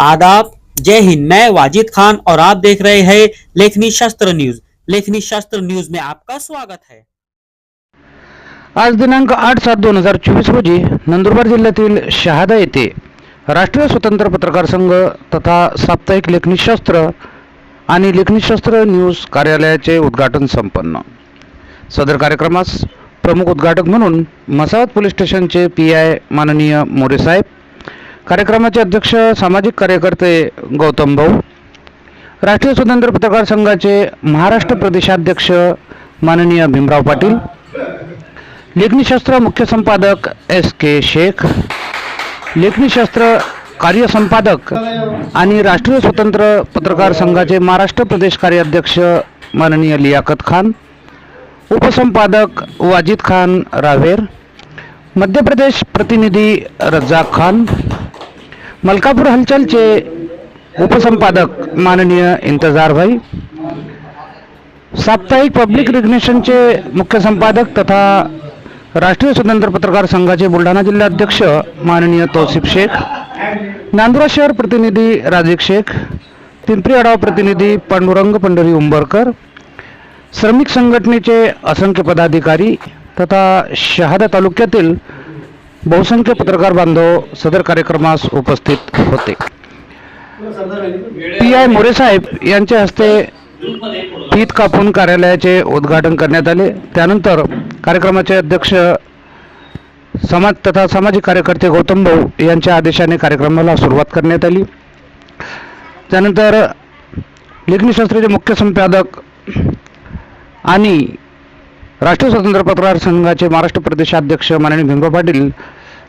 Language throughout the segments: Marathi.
आदाब। जय हिंद। मैं वाजिद खान और आप देख रहे हैं लेखनी शास्त्र न्यूज। लेखनी शास्त्र न्यूज में आपका स्वागत है। आज दिनांक आठ सात दोन हजार चोवीस रोजी नंदुरबार जिल्ह्यातील शहादा येथे राष्ट्रीय स्वतंत्र पत्रकार संघ तथा साप्ताहिक लेखनीशास्त्र आणि लेखनीशास्त्र न्यूज कार्यालयाचे उद्घाटन संपन्न. सदर कार्यक्रमास प्रमुख उद्घाटक म्हणून मसावत पोलीस स्टेशनचे पी आय माननीय मोरे साहेब कार्यक्रमाचे अध्यक्ष सामाजिक कार्यकर्ते गौतम भाऊ राष्ट्रीय स्वतंत्र पत्रकार संघाचे महाराष्ट्र प्रदेशाध्यक्ष माननीय भीमराव पाटील लेखनीशास्त्र मुख्य संपादक एस के शेख लेखनीशास्त्र कार्यसंपादक आणि राष्ट्रीय स्वतंत्र पत्रकार संघाचे महाराष्ट्र प्रदेश कार्याध्यक्ष माननीय लियाकत खान उपसंपादक वाजिद खान रावेर मध्य प्रदेश प्रतिनिधी रज्जाक खान मलकापूर हलचलचे उपसंपादक माननीय इंतजार भाई साप्ताहिक पब्लिक रिग्नेशनचे मुख्य संपादक तथा राष्ट्रीय स्वतंत्र पत्रकार संघाचे बुलढाणा जिल्हाध्यक्ष माननीय तौसिफ शेख नांदुरा शहर प्रतिनिधी राजिक शेख पिंपरी अडाव प्रतिनिधी पांडुरंग पंढरी उंबरकर श्रमिक संघटनेचे असंख्य पदाधिकारी तथा शहादा तालुक्यातील बहुसंख्य पत्रकार बांधव सदर कार्यक्रमास उपस्थित होते. पी आय मोरे साहेब यांच्या हस्ते पीत कापून कार्यालयाचे उद्घाटन करण्यात आले. त्यानंतर कार्यक्रमाचे अध्यक्ष समाज तथा सामाजिक कार्यकर्ते गौतम भाऊ यांच्या आदेशाने कार्यक्रमाला सुरुवात करण्यात आली. त्यानंतर लेखनीशास्त्राचे मुख्य संपादक आणि राष्ट्रीय स्वतंत्र पत्रकार संघाचे महाराष्ट्र प्रदेशाध्यक्ष माननीय भिंगो पाटील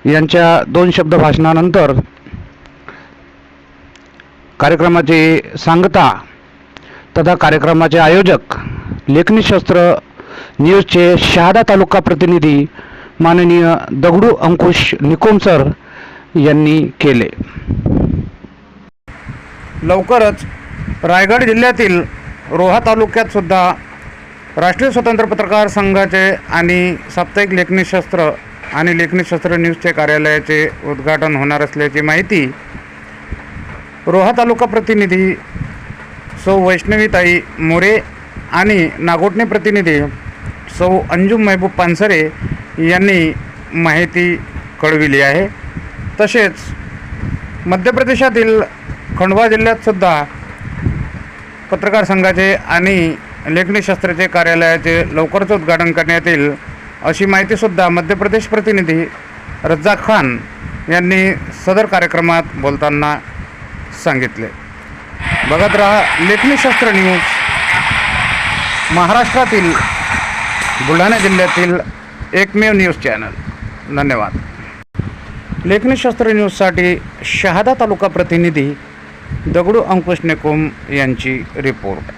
यांच्या दोन शब्द भाषणानंतर कार्यक्रमाचे सांगता तथा कार्यक्रमाचे आयोजक लेखनीशास्त्र न्यूजचे शहादा तालुका प्रतिनिधी माननीय दगडू अंकुश निकोम सर यांनी केले. लवकरच रायगड जिल्ह्यातील रोहा तालुक्यात सुद्धा राष्ट्रीय स्वतंत्र पत्रकार संघाचे आणि साप्ताहिक लेखनीशास्त्र आणि लेखनीशास्त्र न्यूजचे कार्यालयाचे उद्घाटन होणार असल्याची माहिती रोहा तालुका प्रतिनिधी सौ वैष्णवीताई मोरे आणि नागोटणे प्रतिनिधी सौ अंजुम महबूब पानसरे यांनी माहिती कळविली आहे. तसेच मध्य प्रदेशातील खंडवा जिल्ह्यातसुद्धा पत्रकार संघाचे आणि लेखनीशास्त्राचे कार्यालयाचे लवकरच उद्घाटन करण्यात येईल. अशी माहितीसुद्धा मध्य प्रदेश प्रतिनिधी रज्जा खान यांनी सदर कार्यक्रमात बोलताना सांगितले. बघत राहा लेखनीशास्त्र न्यूज. महाराष्ट्रातील बुलढाणा जिल्ह्यातील एकमेव न्यूज चॅनल. धन्यवाद. लेखनीशास्त्र न्यूजसाठी शहादा तालुका प्रतिनिधी दगडू अंकुश नेकुम यांची रिपोर्ट.